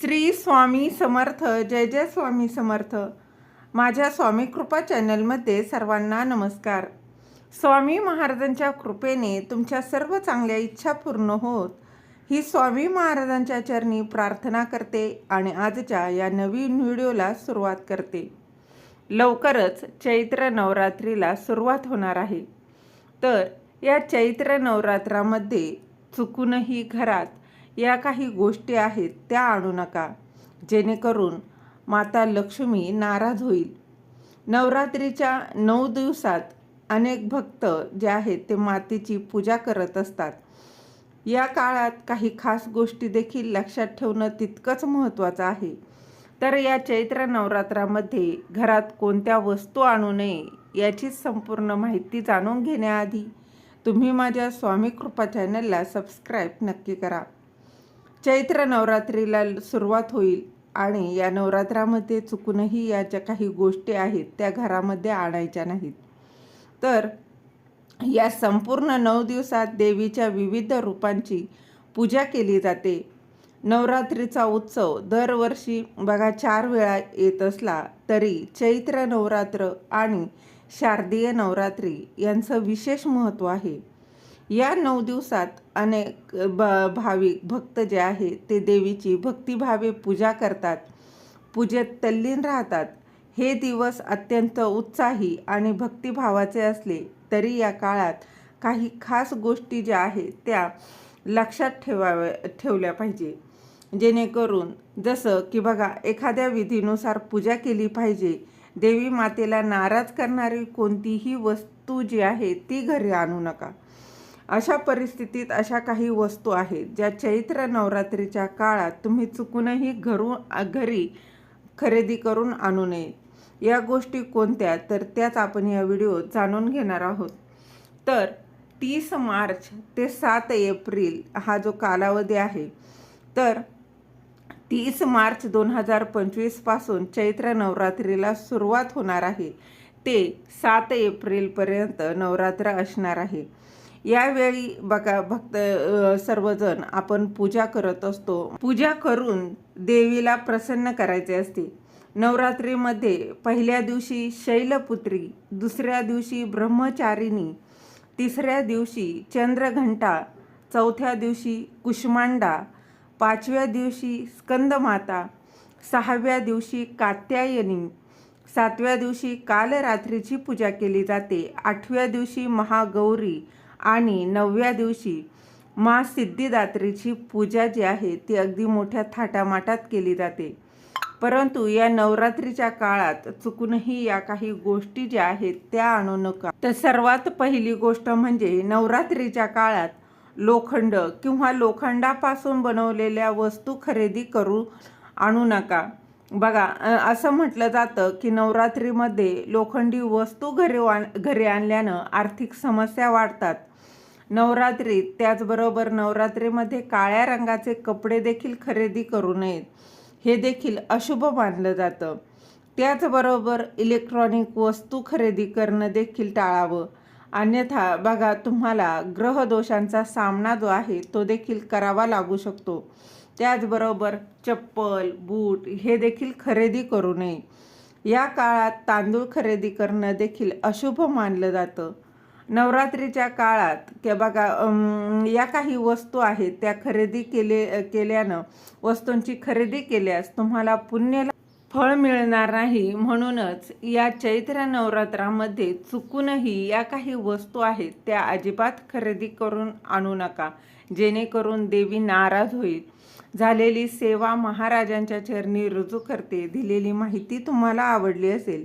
श्री स्वामी समर्थ जय जय स्वामी समर्थ. माझ्या स्वामी कृपा चॅनलमध्ये सर्वांना नमस्कार. स्वामी महाराजांच्या कृपेने तुमच्या सर्व चांगल्या इच्छा पूर्ण होत. ही स्वामी महाराजांच्या चरणी प्रार्थना करते आणि आजच्या या नवीन व्हिडिओला सुरुवात करते. लवकरच चैत्र नवरात्रीला सुरुवात होणार आहे. तर या चैत्र नवरात्रामध्ये चुकूनही घरात या काही गोष्टी आहेत त्या आणू नका. जेणेकरून माता लक्ष्मी नाराज होईल. नवरात्रीच्या नऊ दिवसात अनेक भक्त जे आहेत ते मातेची पूजा करत असतात. या काळात काही खास गोष्टी देखील लक्षात ठेवणं तितकंच महत्त्वाचं आहे. तर या चैत्र नवरात्रामध्ये घरात कोणत्या वस्तू आणू नये याचीच संपूर्ण माहिती जाणून घेण्याआधी तुम्ही माझ्या स्वामी कृपा चॅनलला सबस्क्राईब नक्की करा. चैत्र नवरात्रीला सुरुवात होईल आणि या नवरात्रामध्ये चुकूनही या ज्या काही गोष्टी आहेत त्या घरामध्ये आणायच्या नाहीत. तर या संपूर्ण नऊ दिवसात देवीच्या विविध रूपांची पूजा केली जाते. नवरात्रीचा उत्सव दरवर्षी बघा चार वेळा येत असला तरी चैत्र नवरात्र आणि शारदीय नवरात्री यांचं विशेष महत्त्व आहे. या नऊ दिवसात अनेक ब भाविक भक्त जे आहे ते देवीची भक्तिभावे पूजा करतात. पूजेत तल्लीन राहतात. हे दिवस अत्यंत उत्साही आणि भक्तिभावाचे असले तरी या काळात काही खास गोष्टी ज्या आहेत त्या लक्षात ठेवाव्या ठेवल्या पाहिजे. जेणेकरून जसं की बघा एखाद्या विधीनुसार पूजा केली पाहिजे. देवी मातेला नाराज करणारी कोणतीही वस्तू जी आहे ती घरी आणू नका. अशा परिस्थितीत अशा काही वस्तू आहेत ज्या चैत्र नवरात्रीच्या काळात तुम्ही चुकूनही घरून घरी खरेदी करून आणू नये. या गोष्टी कोणत्या? तर त्याच आपण या व्हिडिओत जाणून घेणार आहोत. तर तीस मार्च ते सात एप्रिल हा जो कालावधी आहे तर तीस मार्च दोन हजार पंचवीसपासून चैत्र नवरात्रीला सुरुवात होणार आहे. ते सात एप्रिलपर्यंत नवरात्र असणार आहे. यावेळी बघा भक्त सर्वजण आपण पूजा करत असतो. पूजा करून देवीला प्रसन्न करायचे असते. नवरात्रीमध्ये पहिल्या दिवशी शैलपुत्री दुसऱ्या दिवशी ब्रह्मचारिणी तिसऱ्या दिवशी चंद्रघंटा चौथ्या दिवशी कुष्मांडा पाचव्या दिवशी स्कंदमाता सहाव्या दिवशी कात्यायनी सातव्या दिवशी कालरात्रीची पूजा केली जाते. आठव्या दिवशी महागौरी आणि नवव्या दिवशी मा सिद्धिदात्रीची पूजा जी आहे ती अगदी मोठ्या थाटामाटात केली जाते. परंतु या नवरात्रीच्या काळात चुकूनही या काही गोष्टी ज्या आहेत त्या आणू नका. तर सर्वात पहिली गोष्ट म्हणजे नवरात्रीच्या काळात लोखंड किंवा लोखंडापासून बनवलेल्या वस्तू खरेदी करू आणू नका. बघा असं म्हटलं जातं की नवरात्रीमध्ये लोखंडी वस्तू घरी घरी आणल्यानं आर्थिक समस्या वाढतात. नवरात्रीत त्याचबरोबर नवरात्रीमध्ये काळ्या रंगाचे कपडे देखील खरेदी करू नयेत. हे देखील अशुभ मानलं जातं. त्याचबरोबर इलेक्ट्रॉनिक वस्तू खरेदी करणं देखील टाळावं. अन्यथा बघा तुम्हाला ग्रहदोषांचा सामना जो आहे तो देखील करावा लागू शकतो. त्याचबरोबर चप्पल बूट हे देखील खरेदी करू नये. या काळात तांदूळ खरेदी करणं देखील अशुभ मानलं जातं. नवरात्रीच्या काळात त्या बघा या काही वस्तू आहेत त्या खरेदी केले केल्यानं वस्तूंची खरेदी केल्यास तुम्हाला पुण्य फळ मिळणार नाही. म्हणूनच या चैत्र नवरात्रामध्ये चुकूनही या काही वस्तू आहेत त्या अजिबात खरेदी करून आणू नका. जेणेकरून देवी नाराज होईल. झालेली सेवा महाराजांच्या चरणी रुजू करते. दिलेली माहिती तुम्हाला आवडली असेल.